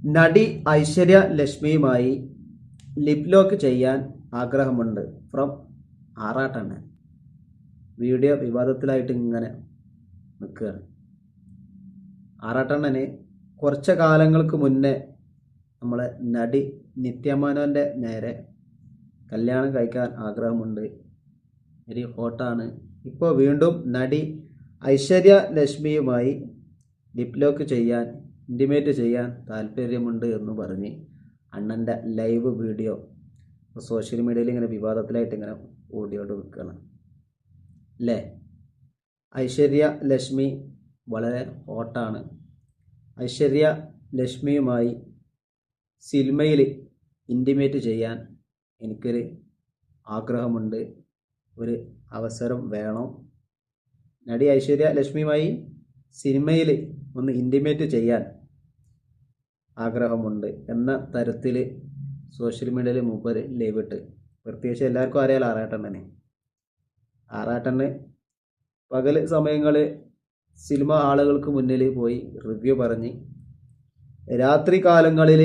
നടി ഐശ്വര്യ ലക്ഷ്മിയുമായി lip lock ചെയ്യാൻ ആഗ്രഹമുണ്ട്. ഫ്രം ആറാട്ടാണ്. വീഡിയോ വിവാദത്തിലായിട്ട് ഇങ്ങനെ നിൽക്കുകയാണ്. ആറാട്ടണ്ണന് കുറച്ച് കാലങ്ങൾക്ക് മുന്നേ നമ്മളെ നടി നിത്യമേനോന്റെ നേരെ കല്യാണം കഴിക്കാൻ ആഗ്രഹമുണ്ട്. ഒരു ഹോട്ടാണ് ഇപ്പോൾ വീണ്ടും നടി ഐശ്വര്യ ലക്ഷ്മിയുമായി ലിപ് ലോക്ക് ചെയ്യാൻ ഇന്റിമേറ്റ് ചെയ്യാൻ താല്പര്യമുണ്ട് എന്ന് പറഞ്ഞ് അണ്ണന്റെ ലൈവ് വീഡിയോ സോഷ്യൽ മീഡിയയിൽ ഇങ്ങനെ വിവാദത്തിലായിട്ട് ഇങ്ങനെ ഓടിയോട് നിൽക്കുകയാണ് അല്ലേ ഐശ്വര്യ ലക്ഷ്മി വളരെ ഹോട്ടാണ് ഐശ്വര്യ ലക്ഷ്മിയുമായി സിനിമയിൽ ഇന്റിമേറ്റ് ചെയ്യാൻ എനിക്കൊരു ആഗ്രഹമുണ്ട്. ഒരു അവസരം വേണം. നടി ഐശ്വര്യ ലക്ഷ്മിയുമായി സിനിമയിൽ ഒന്ന് ഇന്റിമേറ്റ് ചെയ്യാൻ ആഗ്രഹമുണ്ട് എന്ന തരത്തിൽ സോഷ്യൽ മീഡിയയിൽ മൂപ്പർ ഇട്ട്. പ്രത്യേകിച്ച് എല്ലാവർക്കും അറിയാലോ ആറാട്ടണ്ണനെ. ആറാട്ടണ്ണന് പകൽ സമയങ്ങളിൽ സിനിമ ആളുകൾക്ക് മുന്നിൽ പോയി റിവ്യൂ പറഞ്ഞ് രാത്രി കാലങ്ങളിൽ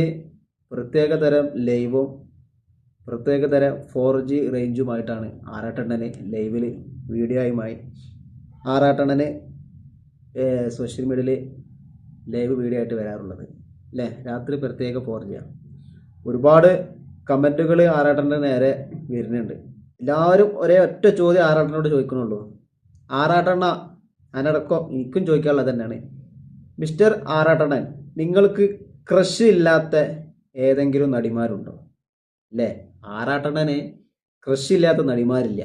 പ്രത്യേക തരം ലൈവും പ്രത്യേക തരം ഫോർ ജി റേഞ്ചുമായിട്ടാണ് ആറാട്ടണ്ണന് ലൈവിൽ വീഡിയോയുമായി ആറാട്ടണ്ണന് സോഷ്യൽ മീഡിയയിൽ ലൈവ് വീഡിയോ ആയിട്ട് വരാറുള്ളത്. അല്ലേ രാത്രി പ്രത്യേക ഫോർ ചെയ്യാം ഒരുപാട് കമന്റുകൾ ആറാട്ടന്റെ നേരെ വരുന്നുണ്ട്. എല്ലാവരും ഒരേ ഒറ്റ ചോദ്യം ആറാട്ടനോട് ചോദിക്കണുള്ളൂ. ആറാട്ടണ്ണ അതിനടക്കം എനിക്കും ചോദിക്കാനുള്ളത് തന്നെയാണ്. മിസ്റ്റർ ആറാട്ടണ്ണൻ നിങ്ങൾക്ക് ക്രഷ് ഇല്ലാത്ത ഏതെങ്കിലും നടിമാരുണ്ടോ? അല്ലേ ആറാട്ടണ്ണന് ക്രഷ് ഇല്ലാത്ത നടിമാരില്ല.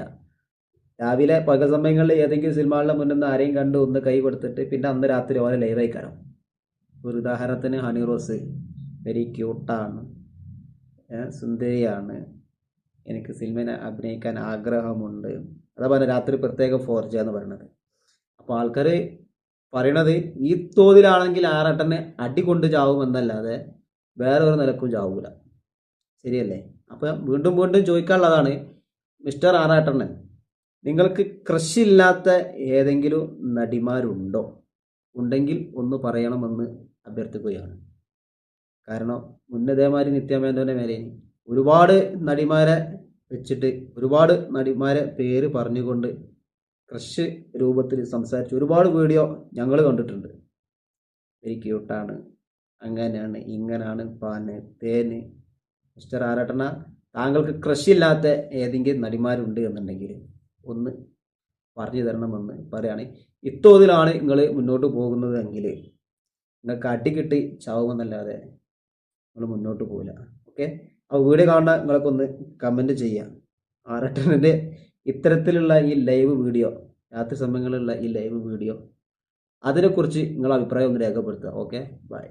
രാവിലെ പകൽ സമയങ്ങളിൽ ഏതെങ്കിലും സിനിമകളുടെ മുന്നിൽ നിന്ന് ആരെയും കണ്ട് ഒന്ന് കൈ കൊടുത്തിട്ട് പിന്നെ അന്ന് രാത്രി ഓരോ ലൈവായി അയക്കാരം ഒരു ഉദാഹരണത്തിന് ഹണി റോസ് വെരി ക്യൂട്ടാണ് സുന്ദരിയാണ്. എനിക്ക് സിനിമയിൽ അഭിനയിക്കാൻ ആഗ്രഹമുണ്ട്. അതാ രാത്രി പ്രത്യേക ഫോർജ എന്ന് പറയുന്നത് അപ്പോൾ ആൾക്കാർ പറയണത് ഈ തോതിലാണെങ്കിൽ ആറട്ടനെ അടി കൊണ്ട് ചാവുമെന്നല്ലാതെ വേറെ ഒരു നിലക്കും ചാവൂല. ശരിയല്ലേ? അപ്പം വീണ്ടും വീണ്ടും ചോദിക്കാനുള്ളതാണ് മിസ്റ്റർ ആറാട്ടണ്ണൻ നിങ്ങൾക്ക് ക്രഷില്ലാത്ത ഏതെങ്കിലും നടിമാരുണ്ടോ? ഉണ്ടെങ്കിൽ ഒന്ന് പറയണമെന്ന് അഭ്യർത്ഥിക്കുകയാണ്. കാരണം മുന്നതേമാരി നിത്യമേനോന്റെ മേലെ ഒരുപാട് നടിമാരെ വെച്ചിട്ട് ഒരുപാട് നടിമാരെ പേര് പറഞ്ഞുകൊണ്ട് ക്രഷ് രൂപത്തിൽ സംസാരിച്ച് ഒരുപാട് വീഡിയോ ഞങ്ങൾ കണ്ടിട്ടുണ്ട്. വെരി ക്യൂട്ടാണ് അങ്ങനെയാണ് ഇങ്ങനാണ് പാന് തേന് മിസ്റ്റർ ആരാട്ടണ താങ്കൾക്ക് ക്രഷ് ഇല്ലാത്ത ഏതെങ്കിലും നടിമാരുണ്ട് എന്നുണ്ടെങ്കിൽ ഒന്ന് പറഞ്ഞു തരണമെന്ന് പറയുകയാണ്. ഇത്തോതിലാണ് നിങ്ങൾ മുന്നോട്ട് പോകുന്നത് എങ്കിൽ നിങ്ങൾക്ക് അടി കിട്ടി ചാവുമെന്നല്ലാതെ നിങ്ങൾ മുന്നോട്ട് പോകില്ല ഓക്കെ അപ്പോൾ വീഡിയോ കാണുന്ന നിങ്ങൾക്കൊന്ന് കമന്റ് ചെയ്യാം. ആറട്ടന്റെ ഇത്തരത്തിലുള്ള ഈ ലൈവ് വീഡിയോ രാത്രി സമയങ്ങളിലുള്ള ഈ ലൈവ് വീഡിയോ അതിനെക്കുറിച്ച് നിങ്ങളുടെ അഭിപ്രായം ഒന്ന് രേഖപ്പെടുത്തുക. Okay bye